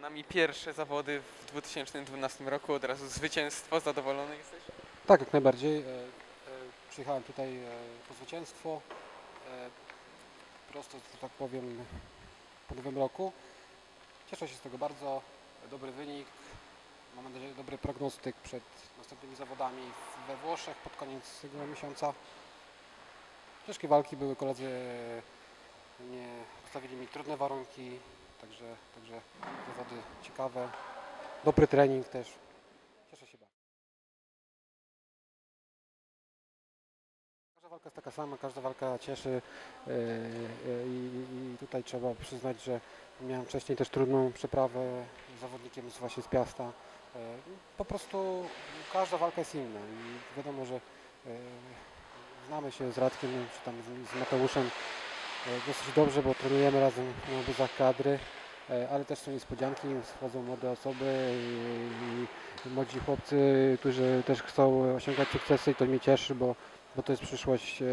Nami pierwsze zawody w 2012 roku, od razu zwycięstwo, zadowolony jesteś? Tak, jak najbardziej. E, e, Przyjechałem tutaj e, po zwycięstwo. Prosto, że tak powiem, po nowym roku. Cieszę się z tego bardzo. Dobry wynik. Mam nadzieję, dobry prognostyk przed następnymi zawodami we Włoszech pod koniec tego miesiąca. Ciężkie walki były, koledzy nie postawili mi trudne warunki, także, także zawody ciekawe. Dobry trening też. Cieszę się bardzo. Każda walka jest taka sama, każda walka cieszy yy, yy, i, i tutaj trzeba przyznać, że miałem wcześniej też trudną przeprawę z zawodnikiem z właśnie z Piasta. Yy, Po prostu każda walka jest inna i wiadomo, że znamy się z Radkiem czy tam z, Mateuszem dosyć dobrze, bo trenujemy razem na obozach kadry. Yy, Ale też są niespodzianki, wchodzą młode osoby i, młodzi chłopcy, którzy też chcą osiągać sukcesy i to mnie cieszy, bo bo to jest przyszłość e,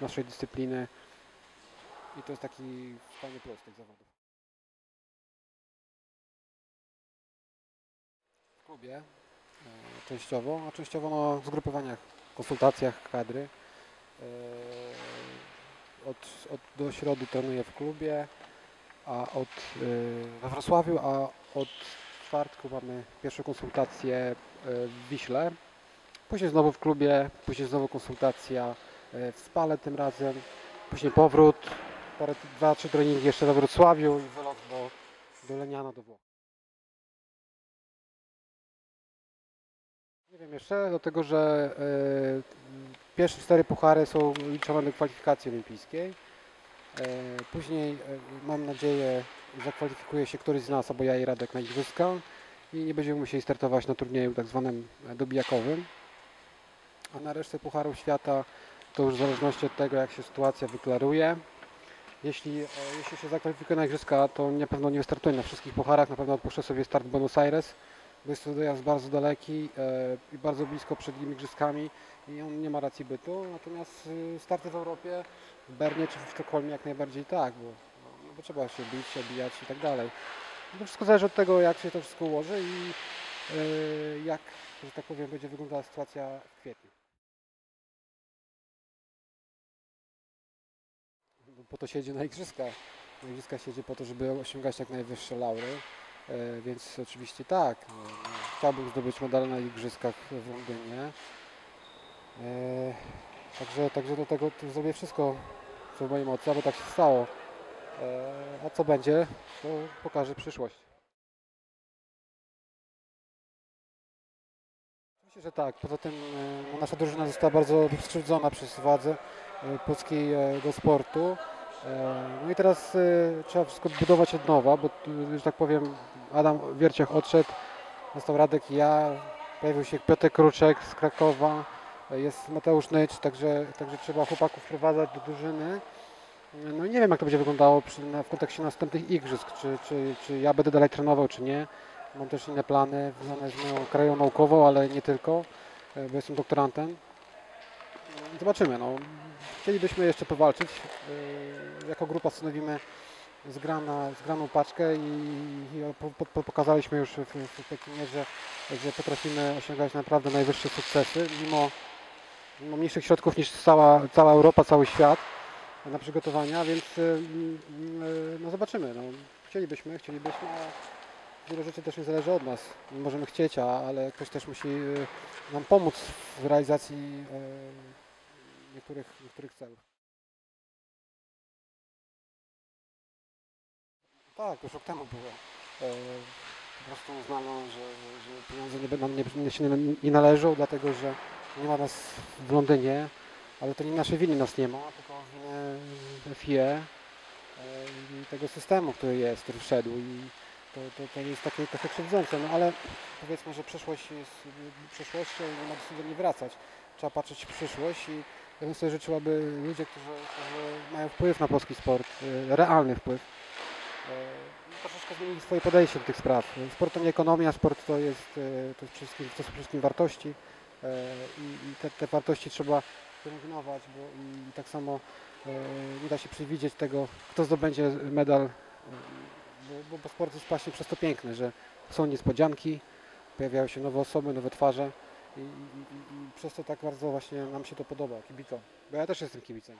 naszej dyscypliny i to jest taki fajny plus tych zawodów. W klubie e, częściowo, a częściowo no, w zgrupowaniach, konsultacjach kadry. E, Od, od do środy trenuję w klubie, a od, e, we Wrocławiu, a od czwartku mamy pierwszą konsultację e, w Wiśle. Później znowu w klubie, później znowu konsultacja e, w Spale tym razem, później powrót, parę, dwa, trzy treningi jeszcze we Wrocławiu i wylot do, do Leniana, do Włoch. Nie wiem jeszcze, dlatego że e, pierwsze cztery puchary są liczone do kwalifikacji olimpijskiej. E, później e, mam nadzieję zakwalifikuje się któryś z nas, albo ja i Radek na igrzyska i nie będziemy musieli startować na turnieju tak zwanym e, dobijakowym a na resztę Pucharów Świata to już w zależności od tego, jak się sytuacja wyklaruje. Jeśli, jeśli się zakwalifikuję na Igrzyska, to na pewno nie wystartuję na wszystkich pucharach, na pewno odpuszczę sobie start w Buenos Aires, jest to dojazd bardzo daleki e, i bardzo blisko przed Igrzyskami i on nie ma racji bytu, natomiast y, starty w Europie, w Bernie czy w Sztokholmie jak najbardziej tak, bo, no, bo trzeba się bić, się bijać i tak dalej. To wszystko zależy od tego, jak się to wszystko ułoży i e, jak, że tak powiem, będzie wyglądała sytuacja w kwietniu. bo po to siedzi na igrzyskach. Na igrzyskach po to, żeby osiągać jak najwyższe laury. E, więc oczywiście tak, chciałbym zdobyć medal na igrzyskach w Londynie. E, także, także do tego zrobię wszystko, co w mojej mocy, aby tak się stało. E, a co będzie, to pokaże przyszłość. Myślę, że tak. Poza tym no, nasza drużyna została bardzo skrzywdzona przez władze e, polskiego sportu. E, No i teraz e, trzeba wszystko budować od nowa, bo tu, że tak powiem Adam Wierciach odszedł, został Radek i ja, pojawił się Piotr Kruczek z Krakowa, e, jest Mateusz Nycz, także, także trzeba chłopaków wprowadzać do drużyny. No nie wiem jak to będzie wyglądało przy, na, w kontekście następnych igrzysk, czy, czy, czy ja będę dalej trenował, czy nie. Mam też inne plany związane z moją karierą naukową, ale nie tylko, bo jestem doktorantem. Zobaczymy. No. Chcielibyśmy jeszcze powalczyć. E, Jako grupa stanowimy zgrana, zgraną paczkę i, i po, po, pokazaliśmy już w, w Pekinie, że, że potrafimy osiągać naprawdę najwyższe sukcesy, mimo, mimo mniejszych środków niż cała, cała Europa, cały świat na przygotowania, więc mm, e, no zobaczymy. No. Chcielibyśmy, chcielibyśmy, a wiele rzeczy też nie zależy od nas. Możemy chcieć, ale ktoś też musi nam pomóc w realizacji niektórych, niektórych celów. Tak, już rok temu było. E, po prostu uznano, że, że pieniądze nie, będą- nie, nie, się nie, nie należą, dlatego że nie ma nas w Londynie, ale to nie nasze winy nas nie ma, tylko winy FIE e, i tego systemu, który jest, który wszedł i to, to, to jest takie trochę krzywdzące, no ale powiedzmy, że przeszłość jest przeszłością i nie ma do niej wracać. Trzeba patrzeć w przyszłość i ja bym sobie życzył, aby ludzie, którzy, którzy mają wpływ na polski sport, y, realny wpływ, y, troszeczkę zmienili swoje podejście do tych spraw. Sport to nie ekonomia, sport to jest, y, to jest, wszystkim, to są wszystkim wartości i, te, te wartości trzeba pielęgnować, bo i tak samo nie da się przewidzieć tego, kto zdobędzie medal bo, bo sport jest właśnie przez to piękny, że są niespodzianki, pojawiają się nowe osoby, nowe twarze i, i, i, przez to tak bardzo właśnie nam się to podoba, kibicom. Bo ja też jestem kibicem.